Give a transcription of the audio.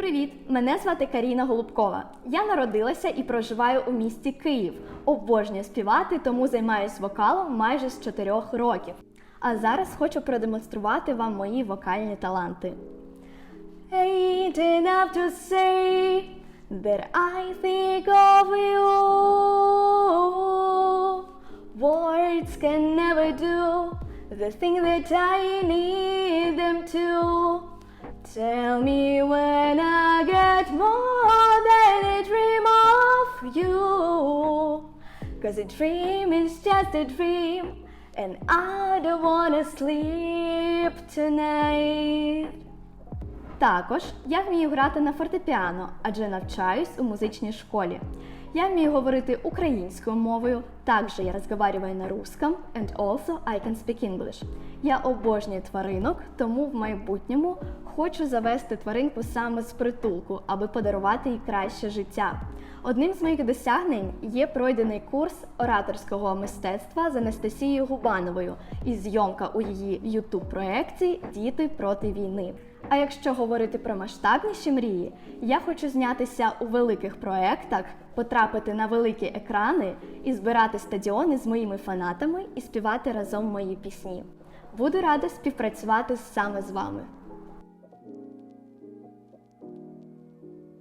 Привіт! Мене звати Каріна Голубкова. Я народилася і проживаю у місті Київ. Обожнюю співати, тому займаюсь вокалом майже з 4 років. А зараз хочу продемонструвати вам мої вокальні таланти. Ain't enough to say that I think of you. Words can never do the thing that I need them to. Tell me when I you. Cause a dream is just a dream, and I don't wanna sleep tonight. Також я вмію грати на фортепіано, адже навчаюсь у музичній школі. Я вмію говорити українською мовою, також я розмовляю на русском and also I can speak English. Я обожнюю тваринок, тому в майбутньому хочу завести тваринку саме з притулку, аби подарувати їй краще життя. Одним з моїх досягнень є пройдений курс ораторського мистецтва з Анастасією Губановою і зйомка у її youtube проєкті Діти проти війни. А якщо говорити про масштабніші мрії, я хочу знятися у великих проектах, потрапити на великі екрани і збирати стадіони з моїми фанатами і співати разом мої пісні. Буду рада співпрацювати саме з вами.